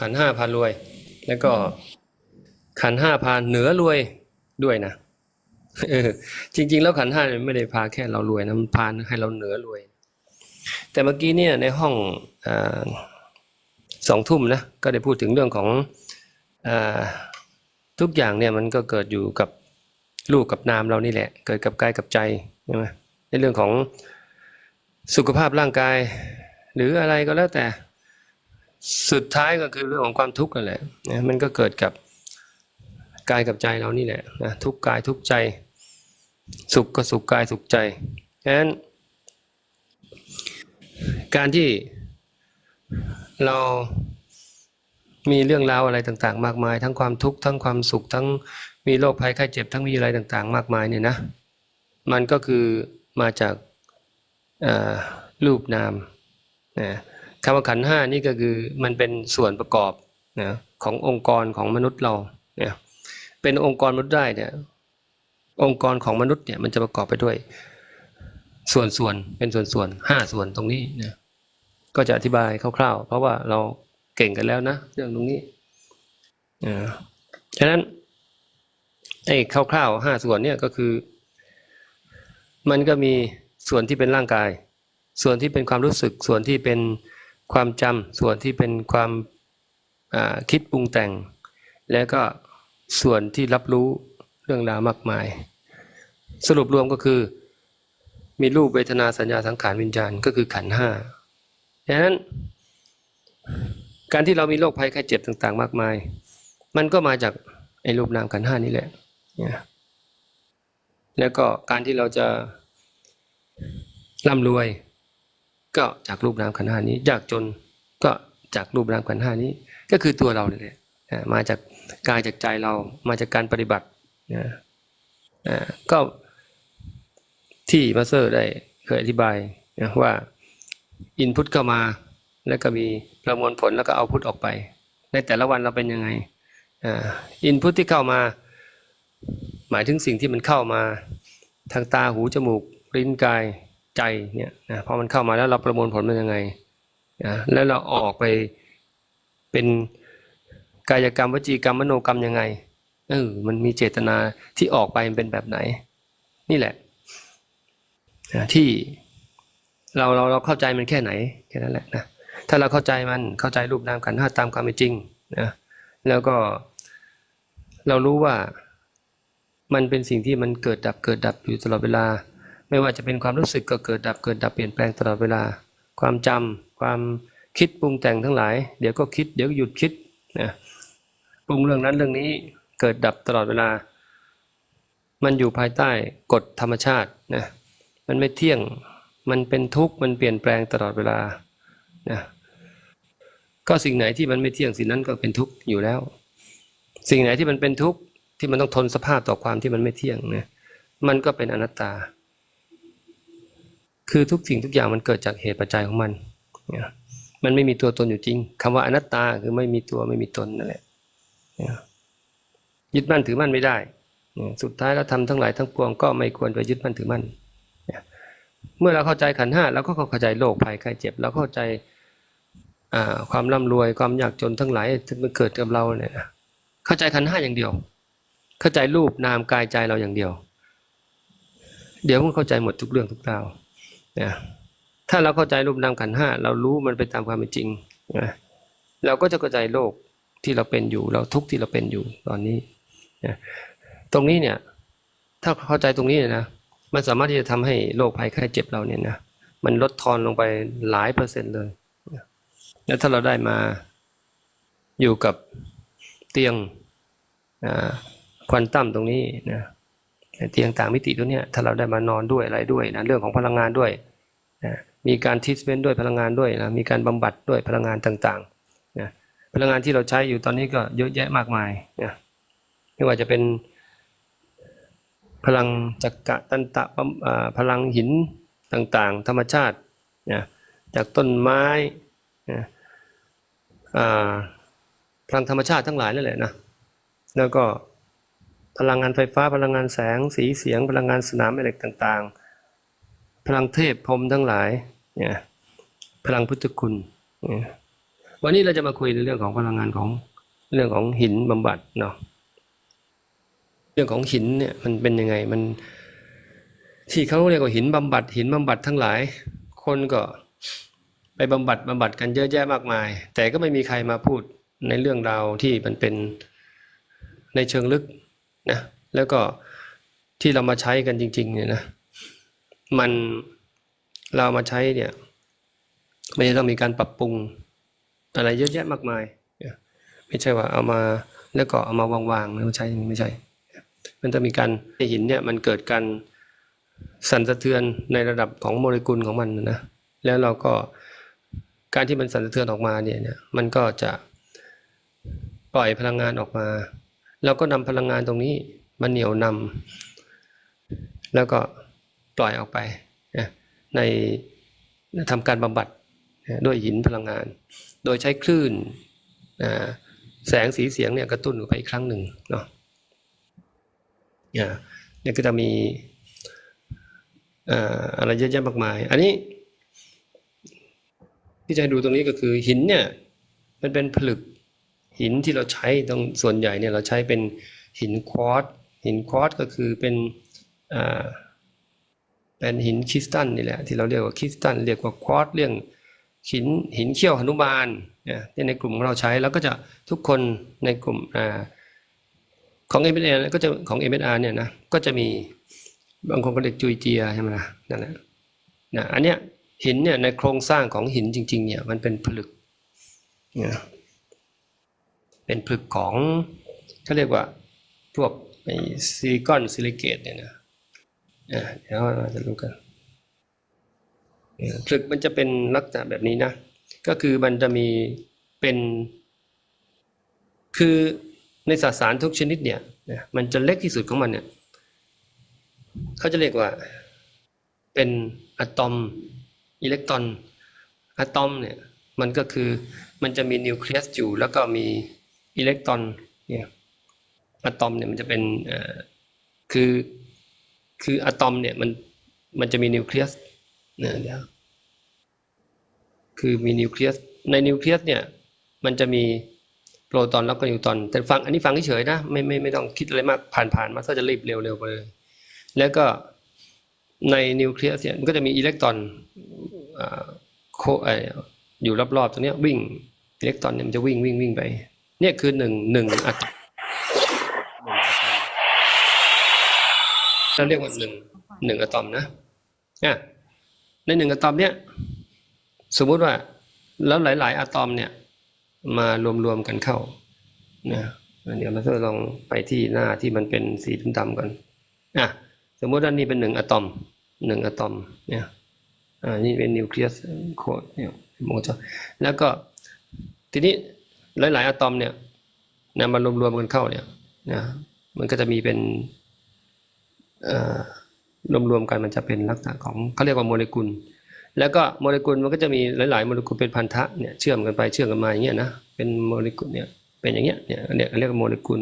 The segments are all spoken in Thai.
ขันห้าพารวย แล้วก็ขันห้าพาเหนือรวยด้วยนะเออจริง ๆ แล้วขันห้าเนี่ยไม่ได้พาแค่เรารวยนะมันพาให้เราเหนือรวย แต่เมื่อกี้เนี่ยในห้องอสองทุ่มนะก็ได้พูดถึงเรื่องของอทุกอย่างเนี่ยมันก็เกิดอยู่กับรูปกับนามเรานี่แหละ เกิดกับกายกับใจใช่ไหมในเรื่องของสุขภาพร่างกาย หรืออะไรก็แล้วแต่ สุดท้ายก็คือเรื่องของความทุกข์นั่นแหละนะมันก็เกิดกับกายกับใจเรานี่แหละนะทุกกายทุกใจ สุขก็สุขกายสุขใจฉะนั้นการที่เรามีเรื่องราวอะไรต่างๆ มากมาย ทั้งความทุกข์ทั้งความสุขทั้งมีโรคภัยไข้เจ็บทั้งมีอะไรต่างๆ มากมายเนี่ยนะมันก็คือมาจาการูปนามนะ คำว่าขันห้านี่ก็คือมันเป็นส่วนประกอบนะขององค์กรของมนุษย์เราเนี่ยเป็นองค์กรมนุษย์ได้เนี่ยองค์กรของมนุษย์เนี่ยมันจะประกอบไปด้วย ส่วนส่วนเป็นส่วนส่วนห้าส่วนตรงนี้นะก็จะอธิบายคร่าวๆ เพราะว่าเราเก่งกันแล้วนะเรื่องตรงนี้อ่าฉะนั้นไอ้คร่าวๆห้าส่วนเนี่ยก็คือ มันก็มีส่วนที่เป็นร่างกาย ส่วนที่เป็นความรู้สึกส่วนที่เป็น ความจำส่วนที่เป็นความคิดปรุงแต่ง แล้วก็ส่วนที่รับรู้เรื่องราวมากมาย สรุปรวมก็คือมีรูปเวทนาสัญญาสังขารวิญญาณก็คือขันห้าดังนั้น การที่เรามีโรคภัยไข้เจ็บต่าง ๆ มากมาย มันก็มาจากไอ้รูปนามขันห้านี่แหละเนี่ยแล้วก็การที่เราจะร่ำรวย ก็จากรูปนามขันธ์ห้านี้ ยากจนก็จากรูปนามขันธ์ห้านี้ ก็คือตัวเราเนี่ยแหละมาจากกายจากใจเรามาจากการปฏิบัตินะก็ที่มาสเตอร์ได้เคยอธิบายนะว่าอินพุตเข้ามาแล้วก็มีประมวลผลแล้วก็เอาพุตออกไป ในแต่ละวันเราเป็นยังไงอินพุตที่เข้ามา หมายถึงสิ่งที่มันเข้ามา ทางตาหูจมูกลิ้นกาย ใจเนี่ยนะพอมันเข้ามาแล้วเราประมวลผลมันยังไงนะแล้วเราออกไปเป็นกายกรรมวจีกรรมมโนกรรมยังไงเออมันมีเจตนาที่ออกไปมันเป็นแบบไหน นี่แหละนะที่เราเราเราเข้าใจมันแค่ไหนแค่นั้นแหละนะถ้าเราเข้าใจมันเข้าใจรูปนามขันธ์ห้าตามความเป็นจริงนะแล้วก็เรารู้ว่ามันเป็นสิ่งที่มันเกิดดับเกิดดับอยู่ตลอดเวลา ไม่ว่าจะเป็นความรู้สึกก็เกิดดับเกิดดับเปลี่ยนแปลงตลอดเวลา ความจำความคิดปรุงแต่งทั้งหลาย เดี๋ยวก็คิดเดี๋ยวก็หยุดคิดนะปรุงเรื่องนั้นเรื่องนี้เกิดดับตลอดเวลา มันอยู่ภายใต้กฎธรรมชาตินะมันไม่เที่ยงมันเป็นทุกข์มันเปลี่ยนแปลงตลอดเวลานะก็สิ่งไหนที่มันไม่เที่ยงสิ่งนั้นก็เป็นทุกข์อยู่แล้ว สิ่งไหนที่มันเป็นทุกข์ที่มันต้องทนสภาพต่อความที่มันไม่เที่ยงนี่ยมันก็เป็นอนัตตา คือทุกสิ่งทุกอย่างมันเกิดจากเหตุปัจจัยของมัน มันไม่มีตัวตนอยู่จริงคำว่าอนัตตาคือไม่มีตัวไม่มีตนนั่นแหละยึดมั่นถือมั่นไม่ได้ สุดท้ายแล้วทำทั้งหลายทั้งปวงก็ไม่ควรไปยึดมั่นถือมั่น เมื่อเราเข้าใจขันห้าเราก็เข้าใจโรคภัยไข้เจ็บเราเข้าใจความร่ำรวยความยากจนทั้งหลายที่มันเกิดกับเราเนี่ยเข้าใจขันห้าอย่างเดียว เข้าใจรูปนามกายใจเราอย่างเดียว เดี๋ยวมันเข้าใจหมดทุกเรื่องทุกราว นะถ้าเราเข้าใจรูปนามขันห้าเรารู้มันไปตามความเป็นจริงนะเราก็จะเข้าใจโลกที่เราเป็นอยู่ เราทุกข์ที่เราเป็นอยู่ตอนนี้นะตรงนี้เนี่ยถ้าเข้าใจตรงนี้เนี่ยนะมันสามารถที่จะทำให้โรคภัยไข้เจ็บเราเนี่ยนะมันลดทอนลงไปหลายเปอร์เซ็นต์เลยนะแล้วถ้าเราได้มาอยู่กับเตียงควอนตัมตรงนี้นะเตียงต่างมิติตัวเนี้ยถ้าเราได้มานอนด้วยอะไรด้วยนะเรื่องของพลังงานด้วย มีการทิสเมนด้วยพลังงานด้วยนะมีการบำบัดด้วยพลังงานต่างๆนะพลังงานที่เราใช้อยู่ตอนนี้ก็เยอะแยะมากมายนะไม่ว่าจะเป็นพลังจักระตันตะพลังหินต่างๆ ธรรมชาตินะจากต้นไม้นะพลังธรรมชาติทั้งหลายนั่นแหละนะแล้วก็พลังงานไฟฟ้าพลังงานแสงสีเสียง พลังงานสนามแม่เหล็กต่างๆ พลังเทพพรมทั้งหลายเนี่ยพลังพุทธคุณเนี่ยวันนี้เราจะมาคุยในเรื่องของพลังงานของเรื่องของหินบำบัดเนาะเรื่องของหินเนี่ยมันเป็นยังไงมัน ที่เขาเรียกว่าหินบำบัด หินบำบัดทั้งหลาย คนก็ไปบำบัดบำบัดกันเยอะแยะมากมาย แต่ก็ไม่มีใครมาพูดในเรื่องราวที่มันเป็นในเชิงลึกนะแล้วก็ที่เรามาใช้กันจริงๆเนี่ยนะ มันเรามาใช้เนี่ยไม่ต้องมีการปรับปรุงอะไรเยอะแยะมากมายเนี่ยไม่ใช่ว่าเอามาแล้วก็เอามาวางๆแล้วใช่ไม่ใช่ มันจะมีการหินเนี่ยมันเกิดการสั่นสะเทือนในระดับของโมเลกุลของมันนะแล้วเราก็การที่มันสั่นสะเทือนออกมาเนี่ยเนี่ยมันก็จะปล่อยพลังงานออกมาเราก็นำพลังงานตรงนี้มาเหนี่ยวนำแล้วก็ ปล่อยออกไปในทำการบำบัดด้วยหินพลังงาน โดยใช้คลื่นแสงสีเสียงเนี่ยกระตุ้นออกไปอีกครั้งหนึ่งเนาะเนี่ยก็จะมีอะไรเยอะแยะมากมาย อันนี้ที่จะให้ดูตรงนี้ก็คือหินเนี่ยมันเป็นผลึกหินที่เราใช้ตรงส่วนใหญ่เนี่ยเราใช้เป็นหินควอตหินควอตก็คือเป็นอ่า เป็นหินคริสตัลนี่แหละที่เราเรียกว่าคริสตัลเรียกว่าควอตเรื่องหินหินเขี้ยวหนุมานเนี่ยที่ในกลุ่มของเราใช้แล้วก็จะทุกคนในกลุ่มอ่าของ m อ r ก็จะของ m อ r เนี่ยนะก็จะมีบางคนก็เรียกจุยเจียใช่ไหมล่ะนั่นแหละนะอันเนี้ยหินเนี่ยในโครงสร้างของหินจริง ๆ เนี่ยมันเป็นผลึกเนี่ยเป็นผลึกของเขาเรียกว่าพวกไอซิลิคอนซิลิเกตเนี่ยนะ เดี๋ยวเราจะรู้กันเนี่ยผลึกมันจะเป็นลักษณะแบบนี้นะ ก็คือมันจะมีเป็น คือในสสารทุกชนิดเนี่ยมันจะเล็กที่สุดของมันเนี่ยเขาจะเรียกว่า เป็นอะตอมอิเล็กตรอนอะตอมเนี่ยมันก็คือมันจะมีนิวเคลียสอยู่ แล้วก็มีอิเล็กตรอนเนี่ยอะตอมเนี่ยมันจะเป็นอ่อคือ คืออะตอมเนี่ยมันมันจะมีนิวเคลียสเนี่ยเดี๋ยวคือมีนิวเคลียสในนิวเคลียสเนี่ยมันจะมีโปรตอนแล้วก็นิวตอนแต่ฟังอันนี้ฟังเฉยๆนะไม่ไม่ไม่ต้องคิดอะไรมากผ่านๆมาถ้าจะรีบเร็วๆไปเลย แล้วก็ในนิวเคลียสเนี่ยมันก็จะมีอิเล็กตรอนอ่าโคเอ่ออยู่รอบๆตรงเนี้ยวิ่งอิเล็กตรอนเนี่ยมันจะวิ่งวิ่งวิ่งไปเนี่ยคือหนึ่งหนึ่งอะตอม เราเรียกว่าหนึ่งหนึ่งอะตอมนะอะในหนึ่งอะตอมเนี่ยสมมุติว่าแล้วหลาย ๆ อะตอมเนี่ยมารวมๆกันเข้านะเดี๋ยวเราจะลองไปที่หน้าที่มันเป็นสีดำๆก่อนอะสมมุติว่านี่เป็นหนึ่งอะตอมหนึ่งอะตอมเนี่ยอ่านี่เป็นนิวเคลียสโคดเนี่ยโมจแล้วก็ทีนี้หลาย ๆอะตอมเนี่ยนะมารวมๆกันเข้าเนี่ยนะมันก็จะมีเป็น รวมๆกันมันจะเป็นลักษณะของเขาเรียกว่าโมเลกุล แล้วก็โมเลกุลมันก็จะมีหลาย ๆ โมเลกุลเป็นพันธะเนี่ยเชื่อมกันไปเชื่อมกันมาอย่างเงี้ยนะเป็นโมเลกุลเนี่ยเป็นอย่างเงี้ยเนี่ยเนี่ยเรียกว่าโมเลกุล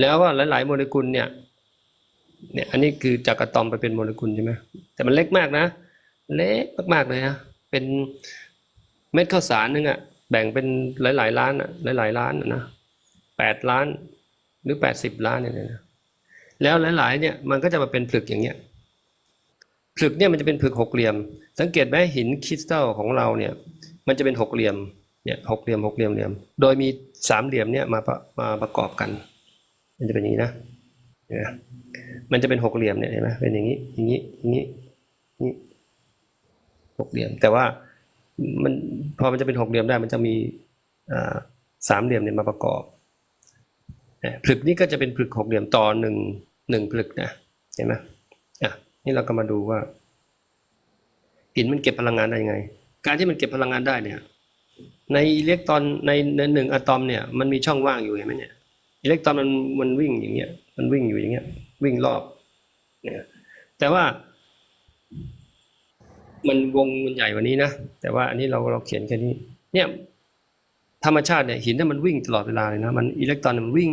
แล้วว่าหลาย ๆ โมเลกุลเนี่ยเนี่ยอันนี้คือจากอะตอมไปเป็นโมเลกุลใช่ไหมแต่มันเล็กมากนะ เล็กมากๆเลยนะเป็นเม็ดข้าวสารนึงอะแบ่งเป็นหลาย ๆ ล้านอะหลาย ๆ ล้านนะแปดล้านหรือแปดสิบล้านเนี่ยนะ แล้วหลาย ๆ เนี่ยมันก็จะมาเป็นผลึกอย่างเงี้ยผลึกเนี่ยมันจะเป็นผลึกหกเหลี่ยม สังเกตไหมหินคริสตัลของเราเนี่ย มันจะเป็นหกเหลี่ยมเนี่ยหกเหลี่ยมหกเหลี่ยมเหลี่ยม โดยมีสามเหลี่ยมเนี่ยมาประมาประกอบกัน มันจะเป็นอย่างนี้นะเนี่ยมันจะเป็นหกเหลี่ยมเนี่ยเห็นไหมเป็นอย่างนี้อย่างนี้อย่างนี้อย่างนี้หกเหลี่ยม แต่ว่ามันพอมันจะเป็นหกเหลี่ยมได้ มันจะมีสามเหลี่ยมเนี่ยมาประกอบผลึกนี่ก็จะเป็นผลึกหกเหลี่ยมต่อหนึ่ง หนึ่งผลึกนะเห็นไหมอะนี่เราก็มาดูว่าหินมันเก็บพลังงานได้ยังไง การที่มันเก็บพลังงานได้เนี่ยในอิเล็กตรอนในในหนึ่งอะตอมเนี่ยมันมีช่องว่างอยู่เห็นไหมเนี่ยอิเล็กตรอนมันมันวิ่งอย่างเงี้ยมันวิ่งอยู่อย่างเงี้ยวิ่งรอบเนี่ยแต่ว่า มันวงมันใหญ่กว่านี้นะแต่ว่าอันนี้เราเราเขียนแค่นี้ เนี่ยธรรมชาติเนี่ยหินเนี่ยมันวิ่งตลอดเวลาเลยนะมันอิเล็กตรอนมันวิ่ง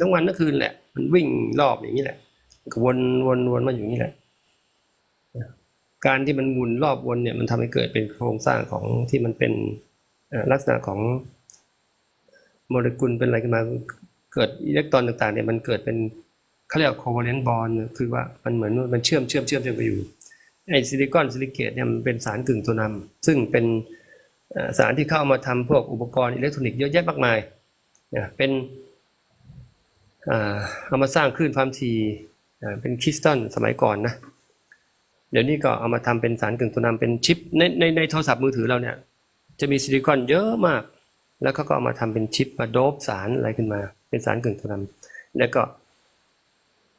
ทั้งวันทั้งคืนแหละ มันวิ่งรอบอย่างนี้แหละวนวนวนมาอย่างนี้แหละการที่มันหมุนรอบวนเนี่ยมันทำให้เกิดเป็นโครงสร้างของที่มันเป็นลักษณะของโมเลกุลเป็นอะไรขึ้นมาเกิดอิเล็กตรอนต่างๆเนี่ยมันเกิดเป็นเขาเรียกโค v าเลนต์บอลคือว่ามันเหมือนมันเชื่อมเชื่อมเชื่อมเชื่อมกันอยู่ไอซิลิคอนซิลิเกตเนี่ยมันเป็นสารกึ่งตัวนำซึ่งเป็นสารที่เข้ามาทำพวกอุปกรณ์อิเล็กทรอนิกส์เยอะแยะมากมายเนี่ยเป็น เอามาสร้างคลื่นความถี่เป็นคริสตัลสมัยก่อนนะ เดี๋ยวนี้ก็เอามาทำเป็นสารกึ่งตัวนำเป็นชิปในในในโทรศัพท์มือถือเราเนี่ย จะมีซิลิคอนเยอะมาก แล้วเขาก็เอามาทำเป็นชิปมาโดบสารอะไรขึ้นมา เป็นสารกึ่งตัวนำแล้วก็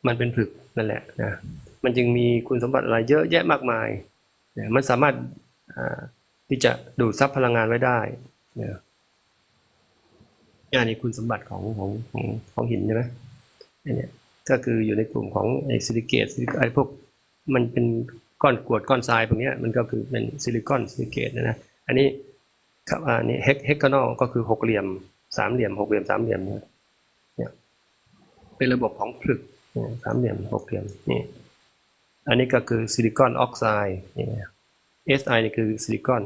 มันเป็นผลึกนั่นแหละนะมันจึงมีคุณสมบัติอะไรเยอะแยะมากมายนะมันสามารถที่จะดูดซับพลังงานไว้ได้นะ อันนี้คุณสมบัติของของของของหินใช่ไหมอันเนี้ยก็คืออยู่ในกลุ่มของไอซิลิเกตไอพวกมันเป็นก้อนกรวดก้อนทรายพวกนี้มันก็คือเป็นซิลิคอนซิลิเกตนะนะอันนี้ครับอันนี้เฮกเฮกานอลก็คือหกเหลี่ยมสามเหลี่ยมหกเหลี่ยมสามเหลี่ยมเนี่ยเป็นระบบของผลึกเนี่ยสามเหลี่ยมหกเหลี่ยมนี่อันนี้ก็คือซิลิคอนออกไซด์นี่ Si นี่คือซิลิคอน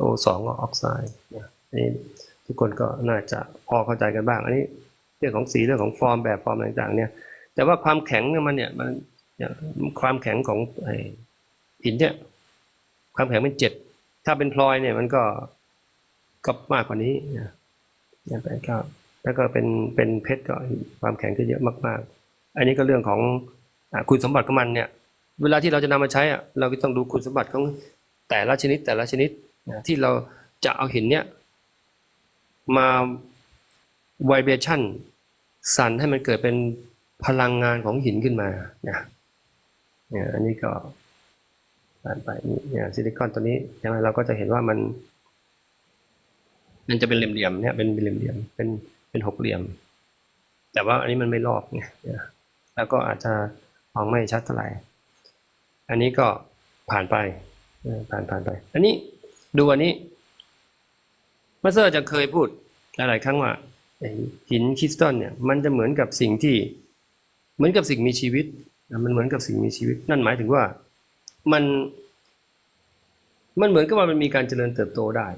O2 ก็ออกไซด์เนี่ย ทุกคนก็น่าจะพอเข้าใจกันบ้าง อันนี้เรื่องของสีเรื่องของฟอร์มแบบฟอร์มต่างๆเนี่ย แต่ว่าความแข็งเนี่ยมันเนี่ยมันความแข็งของหินเนี่ยความแข็งเป็นเจ็ดถ้าเป็นพลอยเนี่ยมันก็ก็มากกว่านี้นะเนี่ยแต่ก็แล้วก็เป็นเป็นเพชรก็ความแข็งก็เยอะมาก ๆ อันนี้ก็เรื่องของอคุณสมบัติของมันเนี่ย เวลาที่เราจะนำมาใช้อะเราก็ต้องดูคุณสมบัติของแต่ละชนิดแต่ละชนิดนะที่เราจะเอาหินเนี่ย มา vibration สั่นให้มันเกิดเป็นพลังงานของหินขึ้นมานะเนี่ยอันนี้ก็ผ่านไปนี่เนี่ยซิลิคอนตัวนี้ใช่ไหมเราก็จะเห็นว่ามัน มันจะเป็นเหลี่ยมๆเนี่ยเป็นเหลี่ยมๆเป็นเป็นหกเหลี่ยม แต่ว่าอันนี้มันไม่รอบไงเนี่ยแล้วก็อาจจะมองไม่ชัดเท่าไหร่อันนี้ก็ผ่านไปผ่านผ่านไป อันนี้ดูอันนี้ มาสเตอร์จะเคยพูดหลาย ๆ ครั้งว่าหินคริสตัลเนี่ยมันจะเหมือนกับสิ่งที่เหมือนกับสิ่งมีชีวิตนะมันเหมือนกับสิ่งมีชีวิต นั่นหมายถึงว่ามันมันเหมือนกับว่ามันมีการเจริญเติบโตได้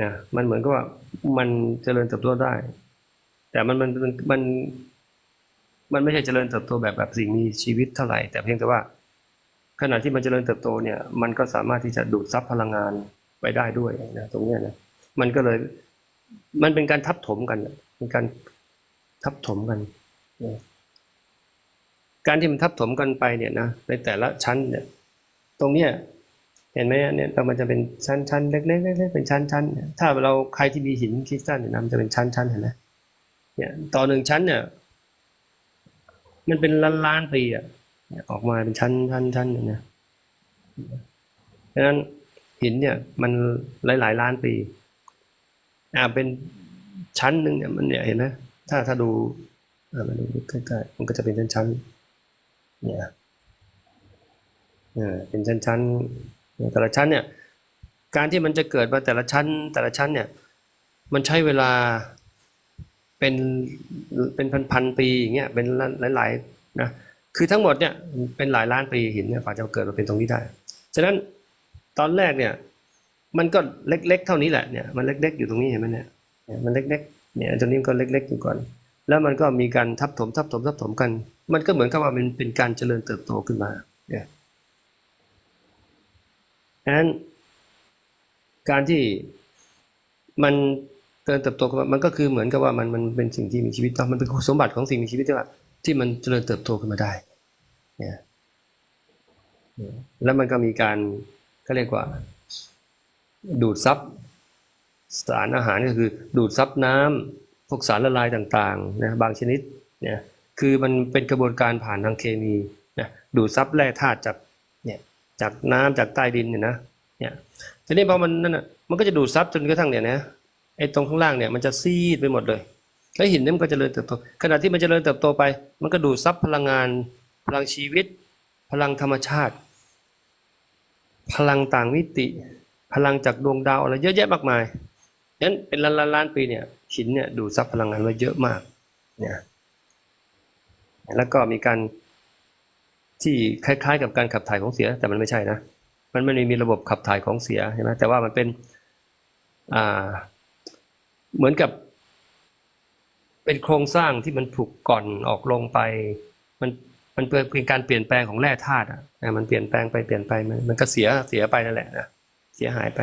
นะมันเหมือนกับว่ามันเจริญเติบโตได้ แต่มันมันมันมันมันไม่ใช่เจริญเติบโตแบบแบบสิ่งมีชีวิตเท่าไหร่ แต่เพียงแต่ว่า ขณะที่มันเจริญเติบโตเนี่ย มันก็สามารถที่จะดูดซับพลังงานไปได้ด้วยนะตรงนี้นะ มันก็เลย มันเป็นการทับถมกันเป็นการทับถมกัน การที่มันทับถมกันไปเนี่ยนะในแต่ละชั้นเนี่ย ตรงเนี้ยเห็นไหมเนี่ยเรามันจะเป็นชั้นชั้นเล็กๆเล็กๆเป็นชั้นชั้นถ้าเราใครที่มีหินคริสตัลเนี่ยนะมันจะเป็นชั้นชั้นเห็นไหมเนี่ยต่อหนึ่งชั้นเนี่ย มันเป็นล้านล้านปีอะออกมาเป็นชั้นชั้นชั้นเนี่ยนะดังนั้นหินเนี่ยมันหลายหลายล้านปี อ่าเป็นชั้นหนึ่งเนี่ยมันเนี่ยเห็นไหมถ้าถ้าดูอ่ามาดูใกล้ๆมันก็จะเป็นชั้นชั้นๆเนี่ยเออเป็นชั้นชั้นๆแต่ละชั้นเนี่ยการที่มันจะเกิดมาแต่ละชั้น แต่ละชั้นเนี่ยมันใช้เวลาเป็นเป็นพันพันๆปีอย่างเงี้ยเป็นหลายๆนะคือทั้งหมดเนี่ยเป็นหลายล้านปีหินเนี่ยกว่าจะเกิดมาเป็นตรงนี้ได้ ฉะนั้นตอนแรกเนี่ย มันก็เล็กๆ เท่านี้แหละเนี่ยมันเล็ก ๆ อยู่ตรงนี้เห็นไหมเนี่ยเนี่ยมันเล็กๆเนี่ยตรงนี้ก็เล็ก ๆ อยู่ก่อน แล้วมันก็มีการทับถมทับถมทับถมกัน มันก็เหมือนกับว่ามันเป็นการเจริญเติบโตขึ้นมาเนี่ยดังนั้นการที่มันเจริญเติบโตขึ้นมามันก็คือเหมือนกับว่ามันมันเป็นสิ่งที่มีชีวิตมันเป็นคุณสมบัติของสิ่งมีชีวิตที่ว่าที่มันเจริญเติบโตขึ้นมาได้เนี่ยเนี่ยแล้วมันก็มีการก็เรียกว่า ดูดซับสารอาหารก็คือดูดซับน้ำพวกสารละลายต่างๆนะบางชนิดเนี่ยคือมันเป็นกระบวนการผ่านทางเคมีนะดูดซับแร่ธาตุจากเนี่ยจากน้ำจากใต้ดินเนี่ยนะเนี่ยทีนี้พอมันนั่นน่ะมันก็จะดูดซับจนกระทั่งเนี่ยนะไอ้ตรงข้างล่างเนี่ยมันจะซีดไปหมดเลยแล้วหินเนี่ยมันก็จเจริญเติบโตขณะที่มันจเจริญเติบโตไป มันก็ดูดซับพลังงานพลังชีวิต พลังธรรมชาติ พลังต่างมิติ พลังจากดวงดาวอะไรเยอะแยะมากมายนั้นเป็นล้านล้านล้านปีเนี่ยหินเนี่ยดูดซับพลังงานไว้เยอะมากเนี่ยแล้วก็มีการที่คล้ายๆ กับการขับถ่ายของเสีย แต่มันไม่ใช่นะ มันไม่ได้มีระบบขับถ่ายของเสียใช่ไหมแต่ว่ามันเป็นอ่าเหมือนกับ เป็นโครงสร้างที่มันถูกก่อนออกลงไป มันมันเป็นการเปลี่ยนแปลงของแร่ธาตุอะนะมันเปลี่ยนแปลงไปเปลี่ยนไปมันก็เสียเสียไปนั่นแหละนะ เสียหายไป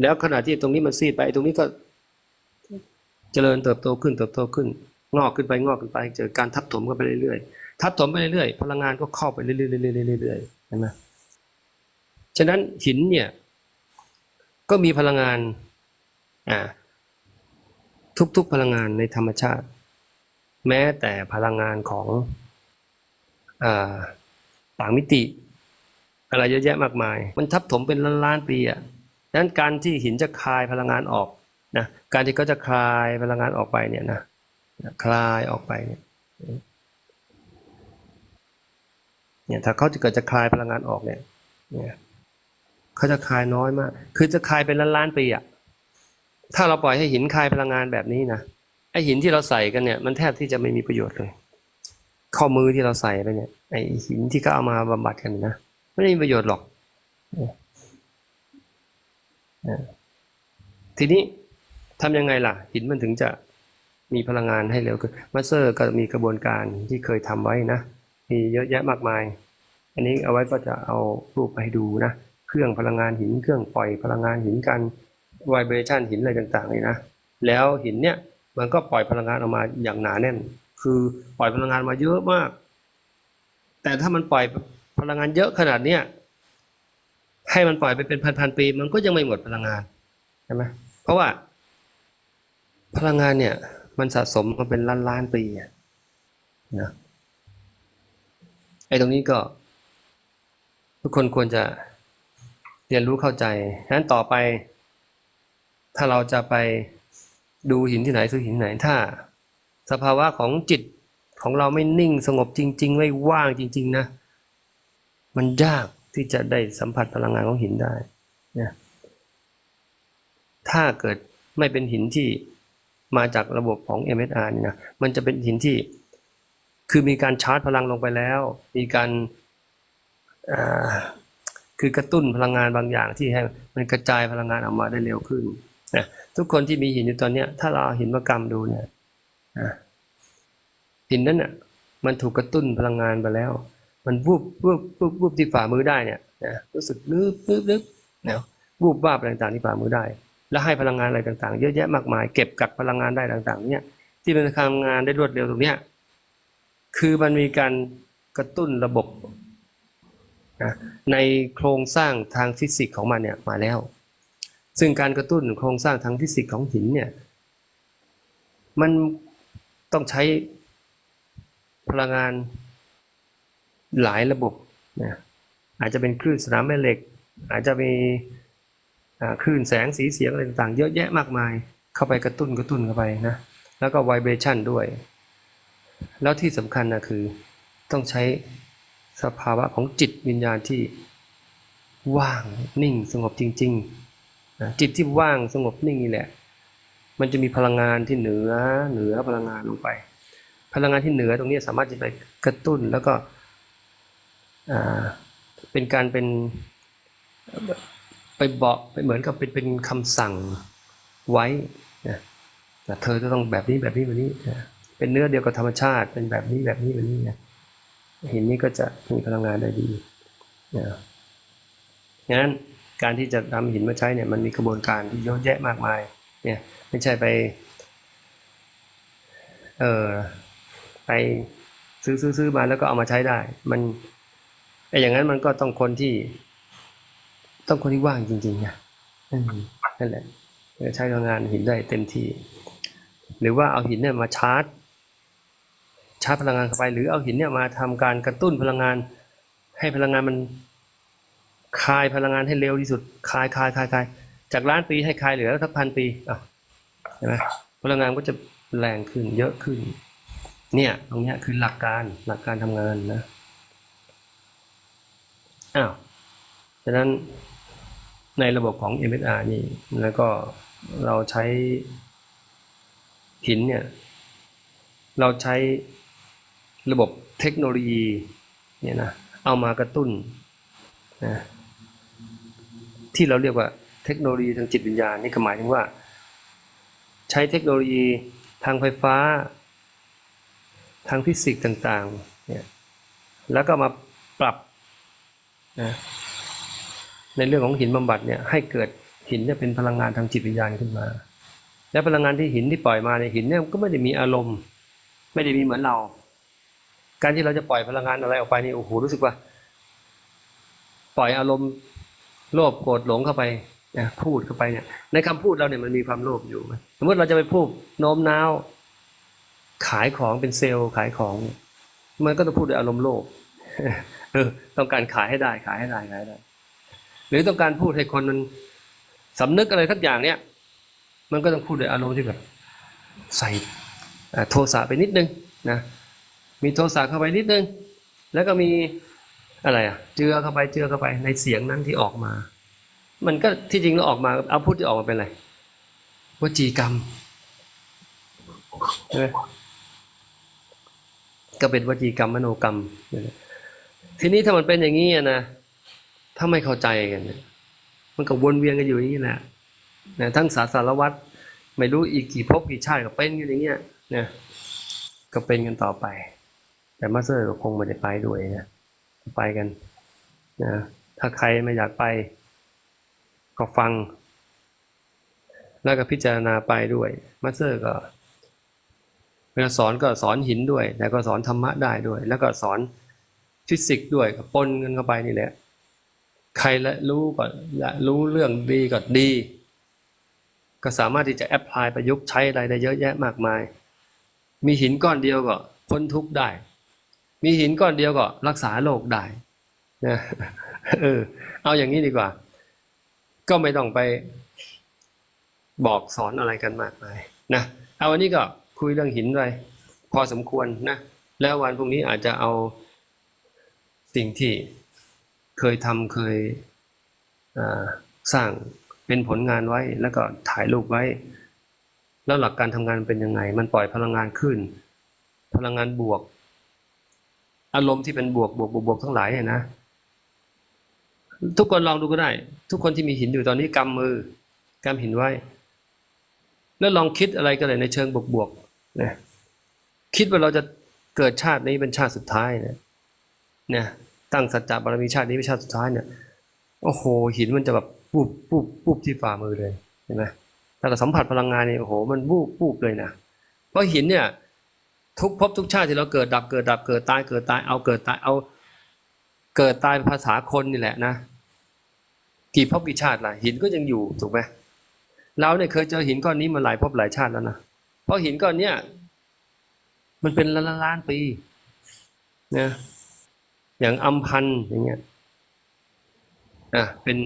แล้วขณะที่ตรงนี้มันซีดไปตรงนี้ก็ เจริญเติบโตขึ้นเติบโตขึ้น งอกขึ้นไปงอกขึ้นไป เจอการทับถมกันไปเรื่อยๆทับถมไปเรื่อยๆพลังงานก็เข้าไปเรื่อยๆเรื่อยๆเรื่อยๆเห็นไหมฉะนั้นหินเนี่ย ก็มีพลังงานอ่าทุกๆพลังงานในธรรมชาติ แม้แต่พลังงานของอต่างมิติ อะไรเยอะแยะมากมาย มันทับถมเป็นล้านๆปีอะดังนั้นการที่หินจะคลายพลังงานออกนะการที่เขาจะคลายพลังงานออกไปเนี่ยนะคลายออกไปเนี่ยเนี่ยถ้าเขาจะเกิดจะคลายพลังงานออกเนี่ยเนี่ยเขาจะคลายน้อยมาก คือจะคลายเป็นล้านล้านๆปีอะถ้าเราปล่อยให้หินคลายพลังงานแบบนี้นะไอหินที่เราใส่กันเนี่ยมันแทบที่จะไม่มีประโยชน์เลย ข้อมือที่เราใส่ไปเนี่ยไอหินที่เขาเอามาบำบัดกันนะ ไม่ได้มีประโยชน์หรอกเนี่ยเนี่ยทีนี้ทำยังไงล่ะ หินมันถึงจะมีพลังงานให้เร็วขึ้นมาสเตอร์ก็มีกระบวนการที่เคยทำไว้นะ มีเยอะแยะมากมาย อันนี้เอาไว้ก็จะเอารูปไปให้ดูนะ เครื่องพลังงานหิน เครื่องปล่อยพลังงานหินกันไวเบรชันหินอะไรต่างๆนี่นะ แล้วหินเนี่ยมันก็ปล่อยพลังงานออกมาอย่างหนาแน่น คือปล่อยพลังงานมาเยอะมาก แต่ถ้ามันปล่อย พลังงานเยอะขนาดเนี้ยให้มันปล่อยไปเป็นพันๆปี มันก็ยังไม่หมดพลังงานใช่ไหมเพราะว่า พลังงานเนี่ย มันสะสมมาเป็นล้านๆปีนะไอ้ตรงนี้ก็ ทุกคนควรจะเรียนรู้เข้าใจฉะนั้นต่อไป ถ้าเราจะไปดูหินที่ไหนซื้อหินไหน ถ้า สภาวะของจิตของเราไม่นิ่งสงบจริง ๆ ไม่ว่างจริง ๆ นะ มันยากที่จะได้สัมผัสพลังงานของหินได้นะถ้าเกิดไม่เป็นหินที่มาจากระบบของ MSR นี่นะมันจะเป็นหินที่คือมีการชาร์จพลังลงไปแล้ว มีการาคือกระตุ้นพลังงานบางอย่างที่ให้มันกระจายพลังงานออกมาได้เร็วขึ้นนะทุกคนที่มีหินอยู่ตอนนี้ถ้าเราหินมากำดูเนี่ยนะหินนั้นน่ะมันถูกกระตุ้นพลังงานไปแล้ว มันวูบวูบวูบวูบที่ฝ่ามือได้เนี่ยนะรู้สึกนึบนึบนึบนะวูบวาบอะไรต่างๆที่ฝ่ามือได้ แล้วให้พลังงานอะไรต่างๆ เยอะแยะมากมาย เก็บกักพลังงานได้ต่างๆ เนี่ยที่มันทำงานได้รวดเร็วตรงเนี้ยคือมันมีการกระตุ้นระบบนะในโครงสร้างทางฟิสิกส์ของมันเนี่ยมาแล้ว ซึ่งการกระตุ้นโครงสร้างทางฟิสิกส์ของหินเนี่ยมันต้องใช้พลังงาน หลายระบบนะอาจจะเป็นคลื่นสนามแม่เหล็ก อาจจะมีคลื่นแสงสีเสียงอะไรต่างๆ เยอะแยะมากมาย เข้าไปกระตุ้นกระตุ้นเข้าไปนะแล้วก็ไวเบรชันด้วย แล้วที่สำคัญนะคือต้องใช้สภาวะของจิตวิญญาณที่ว่างนิ่งสงบจริงๆนะจิตที่ว่างสงบนิ่งนี่แหละ มันจะมีพลังงานที่เหนือเหนือพลังงานลงไป พลังงานที่เหนือตรงนี้สามารถจะไปกระตุ้นแล้วก็ เป็นการเป็นไปบอกไปเหมือนกับเป็นเป็นคำสั่งไว้นะเธอจะต้องแบบนี้แบบนี้แบบนี้นะเป็นเนื้อเดียวกับธรรมชาติ เป็นแบบนี้แบบนี้แบบนี้นะหินนี้ก็จะมีพลังงานได้ดีนะงั้นการที่จะทำหินมาใช้เนี่ยมันมีกระบวนการที่เยอะแยะมากมายเนี่ยไม่ใช่ไปเออไปซื้อซื้อซื้อมาแล้วก็เอามาใช้ได้ มัน ไอ้อย่างนั้นมันก็ต้องคนที่ ต้องคนที่ว่างจริงๆนะนั่นแหละใช้พลังงานหินได้เต็มที่ หรือว่าเอาหินเนี่ยมาชาร์จ ชาร์จพลังงานเข้าไป หรือเอาหินเนี่ยมาทำการกระตุ้นพลังงาน ให้พลังงานมันคายพลังงานให้เร็วที่สุดคายคายคายคายจากล้านปีให้คายเหลือสักพันปีอะเห็นไหมพลังงานก็จะแรงขึ้นเยอะขึ้น เนี่ยตรงนี้คือหลักการหลักการทำงานนะ อ้าวฉะนั้นในระบบของ MSR นี่แล้วก็เราใช้หินเนี่ยเราใช้ระบบเทคโนโลยีเนี่ยนะเอามากระตุ้นนะที่เราเรียกว่าเทคโนโลยีทางจิตวิญญาณนี่ก็หมายถึงว่า ใช้เทคโนโลยีทางไฟฟ้า ทางฟิสิกส์ต่างๆเนี่ยแล้วก็มาปรับ นะในเรื่องของหินบำบัดเนี่ยให้เกิดหินเนี่ยเป็นพลังงานทางจิตวิญญาณขึ้นมา และพลังงานที่หินที่ปล่อยมาในหินเนี่ยก็ไม่ได้มีอารมณ์ ไม่ได้มีเหมือนเรา การที่เราจะปล่อยพลังงานอะไรออกไปนี่โอ้โหรู้สึกว่า ปล่อยอารมณ์โลภโกรธหลงเข้าไปนะพูดเข้าไปเนี่ย ในคำพูดเราเนี่ยมันมีความโลภอยู่สมมติเราจะไปพูดโน้มน้าว ขายของเป็นเซลล์ขายของ มันก็ต้องพูดด้วยอารมณ์โลภ ต้องการขายให้ได้ขายให้ได้ขายให้ได้ หรือต้องการพูดให้คนมันสำนึกอะไรทักอย่างเนี่ยมันก็ต้องพูดด้วยอารมณ์ที่แบบ ใส่โทสะไปนิดนึงนะมีโทสะเข้าไปนิดนึง แล้วก็มีอะไรอะ เจือเข้าไปเจือเข้าไปในเสียงนั้นที่ออกมา มันก็ที่จริงแล้วออกมาเอาพูดที่ออกมาเป็นอะไรวจีกรรมใช่ไหมก็เป็นวจีกรรมมโนกรรมนั่นแหละ ทีนี้ถ้ามันเป็นอย่างนี้นะถ้าไม่เข้าใจกันเนี่ยมันก็วนเวียนกันอยู่อย่างนี้แหละนะทั้งสาสารวัตรไม่รู้อีกกี่ภพกี่ชาติก็เป็นกันอย่างเงี้ยนะก็เป็นกันต่อไป แต่มาสเตอร์ก็คงไม่ได้ไปด้วยนะไปกันนะถ้าใครไม่อยากไป ก็ฟัง แล้วก็พิจารณาไปด้วยมาสเตอร์ก็เวลาสอนก็สอนหินด้วย แต่ก็สอนธรรมะได้ด้วย แล้วก็สอน ฟิสิกส์ด้วยก็ปนกันเข้าไปนี่แหละ ใครละรู้ก็ละรู้เรื่องดีก็ดี ก็สามารถที่จะแอพพลายประยุกต์ใช้อะไรได้เยอะแยะมากมาย มีหินก้อนเดียวก็พ้นทุกข์ได้ มีหินก้อนเดียวก็รักษาโรคได้นะเออเอาอย่างนี้ดีกว่า ก็ไม่ต้องไปบอกสอนอะไรกันมากมายนะเอาวันนี้ก็คุยเรื่องหินไปพอสมควรนะ แล้ววันพรุ่งนี้อาจจะเอา สิ่งที่เคยทำเคยสร้างเป็นผลงานไว้แล้วก็ถ่ายรูปไว้ แล้วหลักการทำงานเป็นยังไง มันปล่อยพลังงานขึ้น พลังงานบวก อารมณ์ที่เป็นบวกบวกบวกบวกทั้งหลายเนี่ยนะ ทุกคนลองดูก็ได้ ทุกคนที่มีหินอยู่ตอนนี้กำมือกำหินไว้ แล้วลองคิดอะไรก็เลยในเชิงบวกบวกๆนะคิดว่าเราจะเกิดชาตินี้เป็นชาติสุดท้ายเนี่ย เนี่ยตั้งสัจจะบารมีชาตินี้เป็นชาติสุดท้ายเนี่ยโอ้โหหินมันจะแบบปุ๊บปุ๊บปุ๊บที่ฝ่ามือเลยเห็นไหมถ้าเราสัมผัสพลังงานเนี่ยโอ้โหมันวูบปุ๊บเลยนะเพราะหินเนี่ยทุกภพทุกชาติที่เราเกิดดับเกิดดับเกิดตายเกิดตายเอาเกิดตายเอาเกิดตายภาษาคนนี่แหละนะกี่ภพกี่ชาติล่ะหินก็ยังอยู่ถูกไหมเราเนี่ยเคยเจอหินก้อนนี้มาหลายภพหลายชาติแล้วนะเพราะหินก้อนเนี้ยมันเป็นล้านล้านปีนะ อย่างอัมพันธ์อย่างเงี้ยอะเป็น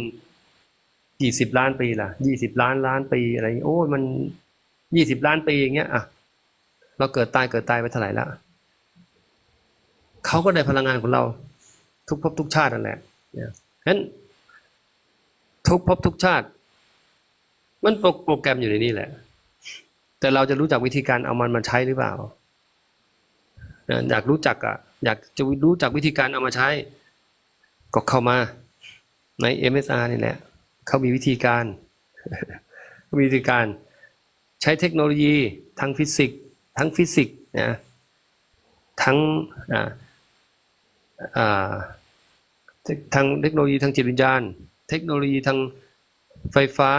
กี่สิบล้านปีล่ะยี่สิบล้านล้านปีอะไรโอ้ยมันยี่สิบล้านปีอย่างเงี้ยอะเราเกิดตายเกิดตายไปเท่าไหร่แล้วเขาก็ได้พลังงานของเรา ทุกภพทุกชาตินั่นแหละเนี่ยฉะนั้นทุกภพทุกชาติ มันโปรแกรมอยู่ในนี้แหละ แต่เราจะรู้จักวิธีการเอามันมาใช้หรือเปล่านะอยากรู้จักอะ อยากจะรู้จักวิธีการเอามาใช้ ก็เข้ามาใน MSR นี่แหละเขามีวิธีการมีวิธีการใช้เทคโนโลยีทั้งฟิสิกส์ทั้งฟิสิกส์นะทั้งทางเทคโนโลยีทางจิตวิญญาณ เทคโนโลยีทางไฟฟ้า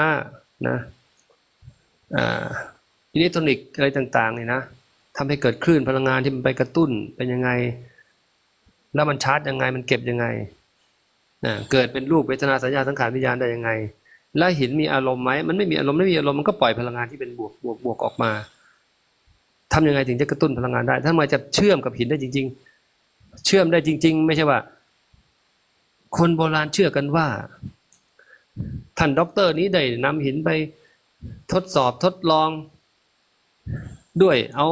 นะอ่าอิเล็กทรอนิกส์อะไรต่างๆเนี่ยนะทำให้เกิดคลื่นพลังงานที่มันไปกระตุ้นเป็นยังไง แล้วมันชาร์จยังไงมันเก็บยังไงนะเกิดเป็นรูปเวทนาสัญญาสังขารวิญญาณได้ยังไง แล้วหินมีอารมณ์ไหมมันไม่มีอารมณ์ไม่มีอารมณ์มันก็ปล่อยพลังงานที่เป็นบวกบวกบวกออกมาทำยังไงถึงจะกระตุ้นพลังงานได้ถ้ามันจะเชื่อมกับหินได้จริง ๆ เชื่อมได้จริง ๆ ไม่ใช่ว่า คนโบราณเชื่อกันว่าท่านด็อกเตอร์นี้ได้นำหินไปทดสอบทดลองด้วยเอา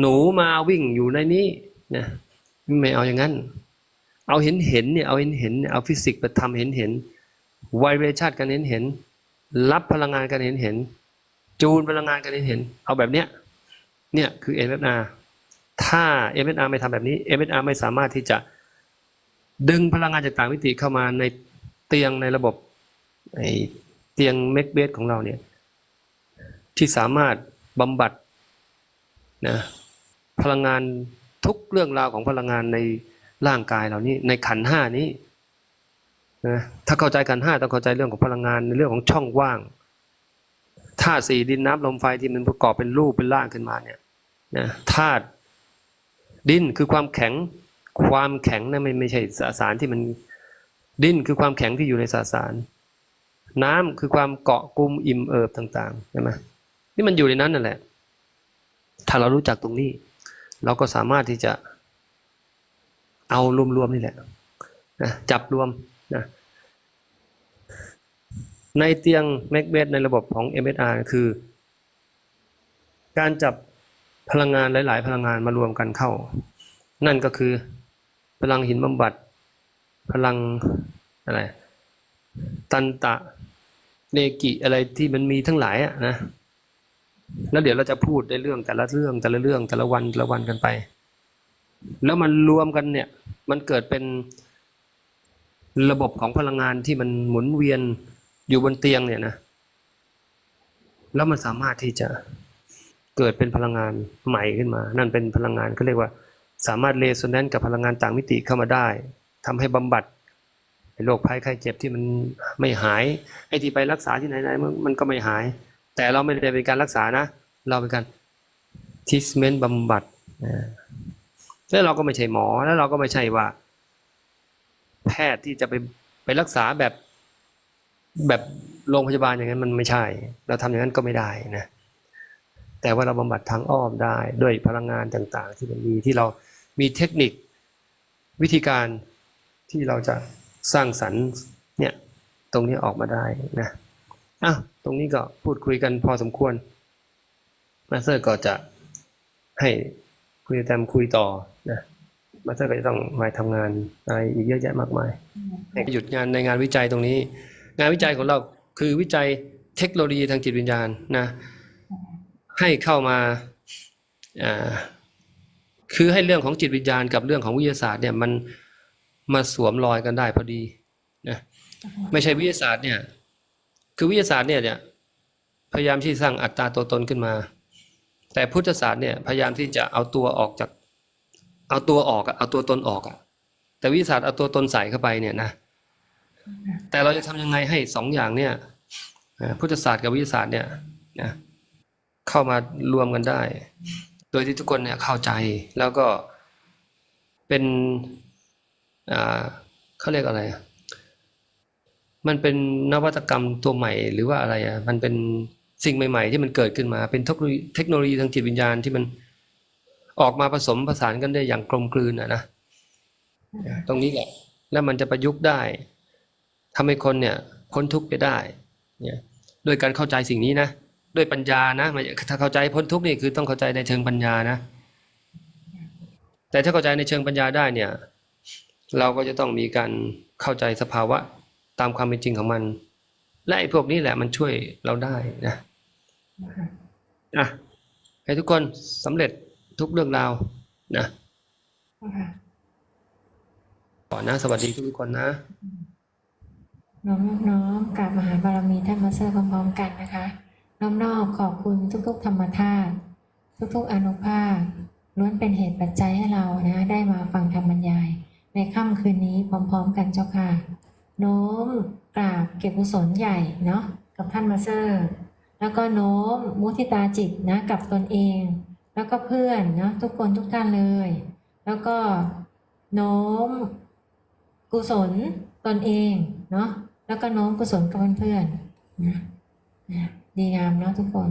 หนูมาวิ่งอยู่ในนี้นะ ไม่เอาอย่างนั้น เอาเห็นเห็นเนี่ยเอาเห็นเห็นเอาฟิสิกส์ไปทำเห็นเห็นไวเบรชันกันเห็นเห็น รับพลังงานกันเห็นเห็น จูนพลังงานกันเห็นเห็น เอาแบบเนี้ยเนี่ยคือ MSR ถ้า MSR ไม่ทำแบบนี้ MSR ไม่สามารถที่จะดึงพลังงานจากต่างมิติเข้ามาในเตียงในระบบไอเตียงเมกเบสของเราเนี่ยที่สามารถบำบัดนะพลังงาน ทุกเรื่องราวของพลังงานในร่างกายเรานี้ ในขันห้านี้นะถ้าเข้าใจขันห้าต้องเข้าใจเรื่องของพลังงานในเรื่องของช่องว่างธาตุสี่ดินน้ำลมไฟที่มันประกอบเป็นรูปเป็นร่างขึ้นมาเนี่ยนะธาตุดินคือความแข็งความแข็งนะไม่ไม่ใช่สสารที่มันดินคือความแข็งที่อยู่ในสสาร น้ำคือความเกาะกลุ่มอิ่มเอิบต่างๆใช่ไหมนี่มันอยู่ในนั้นนั่นแหละ ถ้าเรารู้จักตรงนี้ เราก็สามารถที่จะเอารวมๆนี่แหละนะจับรวมนะในเตียงแมกเบสในระบบของ MSR คือ การจับพลังงานหลาย ๆ พลังงานมารวมกันเข้า นั่นก็คือพลังหินบำบัด พลังอะไร ตันตะเนกิอะไรที่มันมีทั้งหลายอะนะ แล้วเดี๋ยวเราจะพูดในเรื่องแต่ละเรื่องแต่ละเรื่องแต่ละวันแต่ละวันกันไป แล้วมันรวมกันเนี่ย มันเกิดเป็นระบบของพลังงานที่มันหมุนเวียนอยู่บนเตียงเนี่ยนะแล้วมันสามารถที่จะเกิดเป็นพลังงานใหม่ขึ้นมา นั่นเป็นพลังงานเขาเรียกว่า สามารถเรโซแนนซ์กับพลังงานต่างมิติเข้ามาได้ทำให้บำบัดโรคภัยไข้เจ็บที่มันไม่หายไอ้ที่ไปรักษาที่ไหนๆมันก็ไม่หาย แต่เราไม่ได้เป็นการรักษานะ เราเป็นการทิสเมนต์บำบัดนะแล้วเราก็ไม่ใช่หมอแล้วเราก็ไม่ใช่ว่า แพทย์ที่จะไปไปรักษาแบบแบบโรงพยาบาลอย่างนั้นมันไม่ใช่ เราทำอย่างนั้นก็ไม่ได้นะแต่ว่าเราบำบัดทางอ้อมได้ด้วยพลังงานต่างๆ ที่มันมีที่เรามีเทคนิควิธีการที่เราจะสร้างสรรค์เนี่ยตรงนี้ออกมาได้นะอะ ตรงนี้ก็พูดคุยกันพอสมควร มาสเตอร์ก็จะให้คุยแตมคุยต่อนะมาสเตอร์ก็จะต้องมาทำงานอะไรอีกเยอะแยะมากมายหยุดงานในงานวิจัยตรงนี้ งานวิจัยของเราคือวิจัยเทคโนโลยีทางจิตวิญญาณนะ ให้เข้ามาอ่าคือให้เรื่องของจิตวิญญาณกับเรื่องของวิทยาศาสตร์เนี่ยมันมาสวมรอยกันได้พอดีนะไม่ใช่วิทยาศาสตร์เนี่ย คือวิทยาศาสตร์เนี่ยเนี่ยพยายามที่สร้างอัตตาตัวตนขึ้นมา แต่พุทธศาสตร์เนี่ยพยายามที่จะเอาตัวออกจาก เอาตัวออกเอาตัวตนออกอะแต่วิทยาศาสตร์เอาตัวตนใส่เข้าไปเนี่ยนะแต่เราจะทำยังไงให้สองอย่างเนี่ยพุทธศาสตร์กับวิทยาศาสตร์เนี่ยนะเข้ามารวมกันได้ โดยที่ทุกคนเนี่ยเข้าใจแล้วก็เป็นอ่าเขาเรียกอะไรอะ มันเป็นนวัตกรรมตัวใหม่หรือว่าอะไรอะมันเป็นสิ่งใหม่ๆ ที่มันเกิดขึ้นมาเป็นเทคโนโลยีทางจิตวิญญาณที่มันออกมาผสมผสานกันได้อย่างกลมกลืนอะนะตรงนี้แหละ แล้วมันจะประยุกต์ได้ทำให้คนเนี่ยพ้นทุกข์ไปได้เนี่ยด้วยการเข้าใจสิ่งนี้นะด้วยปัญญานะถ้าเข้าใจพ้นทุกข์นี่คือต้องเข้าใจในเชิงปัญญานะ แต่ถ้าเข้าใจในเชิงปัญญาได้เนี่ย เราก็จะต้องมีการเข้าใจสภาวะ ตามความเป็นจริงของมัน และไอ้พวกนี้แหละมันช่วยเราได้นะอะให้ทุกคนสำเร็จทุกเรื่องราวนะก่อนนะ สวัสดีทุกคนนะ น้อมน้อมกราบมหาบารมีท่านมาสเตอร์พร้อมๆกันนะคะ น้อมนอบขอบคุณทุก ๆ ธรรมธาตุทุกๆอนุภาคล้วนเป็นเหตุปัจจัยให้เรานะ ได้มาฟังธรรมบรรยาย ในค่ำคืนนี้พร้อม ๆ กันเจ้าค่ะ โน้มกราบเก็บกุศลใหญ่เนาะกับท่านมาเตอร์ แล้วก็โน้มมุทิตาจิตนะกับตนเอง แล้วก็เพื่อนเนาะทุกคนทุกท่านเลย แล้วก็โน้มกุศลตนเองเนาะแล้วก็โน้มกุศลกับเพื่อนๆนะนะดีงามเนาะทุกคน